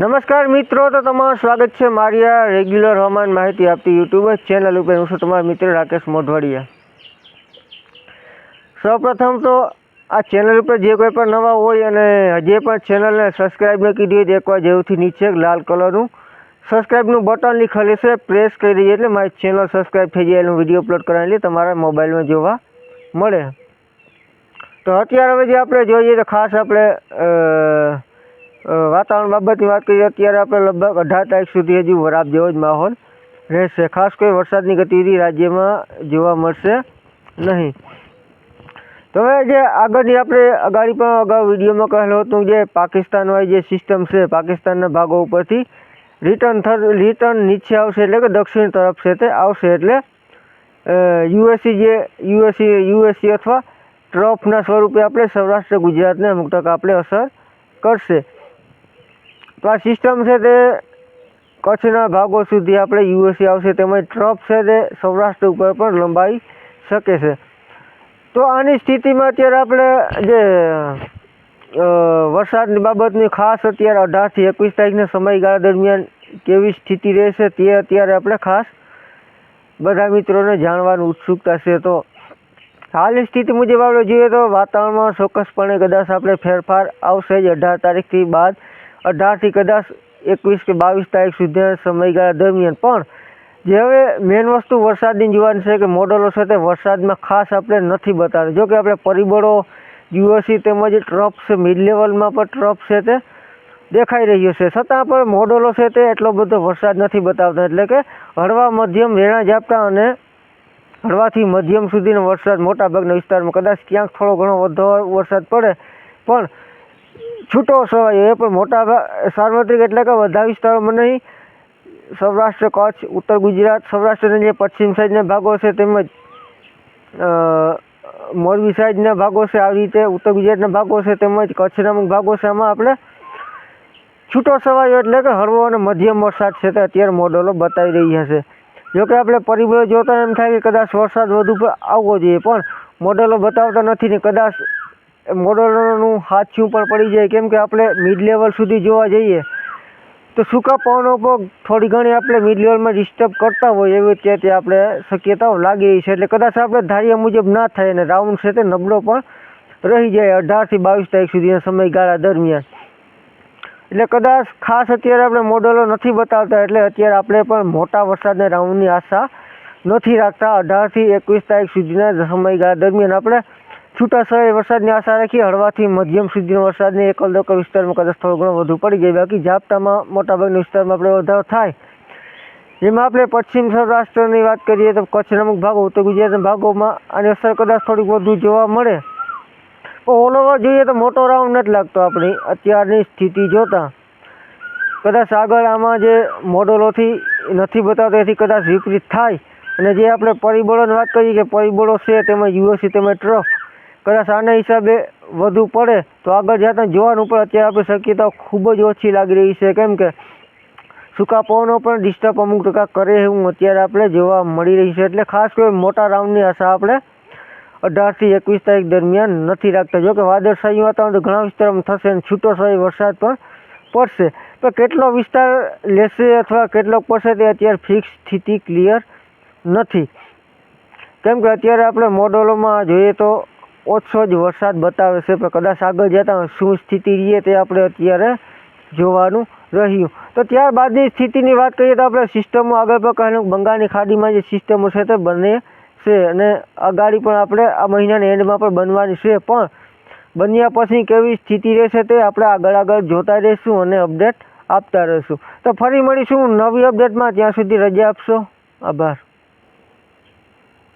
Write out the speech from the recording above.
નમસ્કાર મિત્રો, તો તમારું સ્વાગત છે મારી આ રેગ્યુલર હવામાન માહિતી આપતી યુટ્યુબ ચેનલ ઉપર. હું છું તમારો મિત્ર રાકેશ મોઢવાડિયા. સૌપ્રથમ તો આ ચેનલ ઉપર જે કોઈ પણ નવા હોય અને હજી પણ ચેનલને સબસ્ક્રાઈબ ન કીધી હોય એકવાર જેવથી નીચે લાલ કલરનું સબસ્ક્રાઈબનું બટન લીખેલું છે પ્રેસ કરી દઈએ એટલે મારી ચેનલ સબસ્ક્રાઈબ થઈ જાય એનું વીડિયો અપલોડ કરાવી તમારા મોબાઈલમાં જોવા મળે. તો અત્યારે હવે જે આપણે જોઈએ તો ખાસ આપણે વાતાવરણ બાબતની વાત કરીએ, અત્યારે આપણે લગભગ અઢાર તારીખ સુધી હજુ વરાપ જેવો જ માહોલ રહેશે. ખાસ કોઈ વરસાદની ગતિવિધિ રાજ્યમાં જોવા મળશે નહીં. તો હવે જે આગળની આપણે અગાડી પણ અગાઉ વિડીયોમાં કહેલું હતું જે પાકિસ્તાનવાળી જે સિસ્ટમ છે, પાકિસ્તાનના ભાગો ઉપરથી રિટર્ન થર રિટર્ન નીચે આવશે એટલે કે દક્ષિણ તરફ છે તે આવશે એટલે યુએસસી જે યુએસસી યુએસસી અથવા ટ્રફના સ્વરૂપે આપણે સૌરાષ્ટ્ર, ગુજરાતને અમુક ટકા આપણે અસર કરશે. તો આ સિસ્ટમ છે તે કચ્છના ભાગો સુધી આપણે યુએસએ આવશે તેમજ ટ્રફ છે તે સૌરાષ્ટ્ર ઉપર પણ લંબાઈ શકે છે. તો આની સ્થિતિમાં અત્યારે આપણે જે વરસાદની બાબતની ખાસ અત્યારે અઢારથી એકવીસ તારીખના સમયગાળા દરમિયાન કેવી સ્થિતિ રહેશે તે અત્યારે આપણે ખાસ બધા મિત્રોને જાણવાની ઉત્સુકતા છે. તો હાલની સ્થિતિ મુજબ આપણે જોઈએ તો વાતાવરણમાં ચોક્કસપણે કદાચ આપણે ફેરફાર આવશે જ અઢાર તારીખથી બાદ. અઢારથી કદાચ એકવીસ કે બાવીસ તારીખ સુધીના સમયગાળા દરમિયાન. પણ જે હવે મેઇન વસ્તુ વરસાદની જોવાની છે કે મોડલો છે તે વરસાદમાં ખાસ આપણે નથી બતાવતા. જો કે આપણે પરિબળો યુએસી તેમજ ટ્રફ છે મિડ લેવલમાં પણ ટ્રફ છે તે દેખાઈ રહ્યો છે. છતાં પણ મોડલો છે તે એટલો બધો વરસાદ નથી બતાવતા. એટલે કે હળવા, મધ્યમ રેણા ઝાપટા અને હળવાથી મધ્યમ સુધીનો વરસાદ મોટાભાગના વિસ્તારમાં કદાચ ક્યાંક થોડો ઘણો વધુ વરસાદ પડે. પણ છૂટો છવાયો એ પણ મોટા સાર્વત્રિક એટલે કે બધા વિસ્તારોમાં નહીં. સૌરાષ્ટ્ર, કચ્છ, ઉત્તર ગુજરાત, સૌરાષ્ટ્રના જે પશ્ચિમ સાઈડના ભાગો છે તેમજ મોરબી સાઈડના ભાગો છે, આવી રીતે ઉત્તર ગુજરાતના ભાગો છે તેમજ કચ્છના અમુક ભાગો છે, આમાં આપણે છૂટો સવાયો એટલે કે હળવો અને મધ્યમ વરસાદ છે તે અત્યારે મોડલો બતાવી રહ્યા છે. જોકે આપણે પરિબળો જોતા એમ થાય કે કદાચ વરસાદ વધુ આવવો જોઈએ, પણ મોડલો બતાવતા નથી ને કદાચ મોડલોનું હાથછું પણ પડી જાય, કેમ કે આપણે મિડ લેવલ સુધી જોવા જઈએ, તો સૂકા પવનો પણ થોડી ઘણી આપણે મિડ લેવલમાં ડિસ્ટર્બ કરતા હોય એવી રીતે આપણે શક્યતાઓ લાગી રહી છે. એટલે કદાચ આપણે ધાર્યા મુજબ ના થાય અને રાઉન્ડ છે નબળો પણ રહી જાય અઢારથી બાવીસ તારીખ સુધીના સમયગાળા દરમિયાન. એટલે કદાચ ખાસ અત્યારે આપણે મોડલો નથી બતાવતા, એટલે અત્યારે આપણે પણ મોટા વરસાદના રાઉન્ડની આશા નથી રાખતા. અઢારથી એકવીસ તારીખ સુધીના સમયગાળા દરમિયાન આપણે છૂટાછવાયા વરસાદની આશા રાખી હળવાથી મધ્યમ સુધીનો વરસાદની એકલ વિસ્તારમાં કદાચ થોડો ઘણો વધુ પડી જાય બાકી ઝાપટામાં મોટાભાગના વિસ્તારમાં આપણે વધારો થાય. જેમાં આપણે પશ્ચિમ સૌરાષ્ટ્રની વાત કરીએ તો કચ્છના અમુક ભાગો, ઉત્તર ગુજરાતના ભાગોમાં આની અસર કદાચ થોડીક વધુ જોવા મળે. પણ ઓલ ઓવર જોઈએ તો મોટો રાઉન્ડ નથી લાગતો આપણી અત્યારની સ્થિતિ જોતાં. કદાચ આગળ આમાં જે મોડલોથી નથી બતાવતા એથી કદાચ વિપરીત થાય. અને જે આપણે પરિબળોની વાત કરીએ કે પરિબળો છે તેમાં યુએસી તેમાં ટ્રફ કદાચ આના હિસાબે વધુ પડે, તો આગળ જતાં જોવાનું પણ અત્યારે આપણી શક્યતાઓ ખૂબ જ ઓછી લાગી રહી છે. કેમ કે સૂકા પવનો પણ ડિસ્ટર્બ અમુક ટકા કરે એવું અત્યારે આપણે જોવા મળી રહી છે. એટલે ખાસ કોઈ મોટા રાઉન્ડની આશા આપણે અઢારથી એકવીસ તારીખ દરમિયાન નથી રાખતા. જો કે વાદળછાયું વાતાવરણ તો ઘણા વિસ્તારોમાં થશે અને છૂટો છવાયો વરસાદ પણ પડશે. પણ કેટલો વિસ્તાર લેશે અથવા કેટલો પડશે તે અત્યારે ફિક્સ સ્થિતિ ક્લિયર નથી. કેમ કે અત્યારે આપણે મોડલોમાં જોઈએ તો ઓછો જ વરસાદ બતાવે છે, પણ કદાચ આગળ જતાં શું સ્થિતિ રહીએ તે આપણે અત્યારે જોવાનું રહ્યું. તો ત્યારબાદની સ્થિતિની વાત કરીએ તો આપણે સિસ્ટમો આગળ પણ કહેલું બંગાળની ખાડીમાં જે સિસ્ટમો છે તે બને છે અને અગાડી પણ આપણે આ મહિનાના એન્ડમાં પણ બનવાની છે, પણ બન્યા પછી કેવી સ્થિતિ રહેશે તે આપણે આગળ આગળ જોતા રહીશું અને અપડેટ આપતા રહીશું. તો ફરી મળીશું નવી અપડેટમાં, ત્યાં સુધી રજા આપશો. આભાર.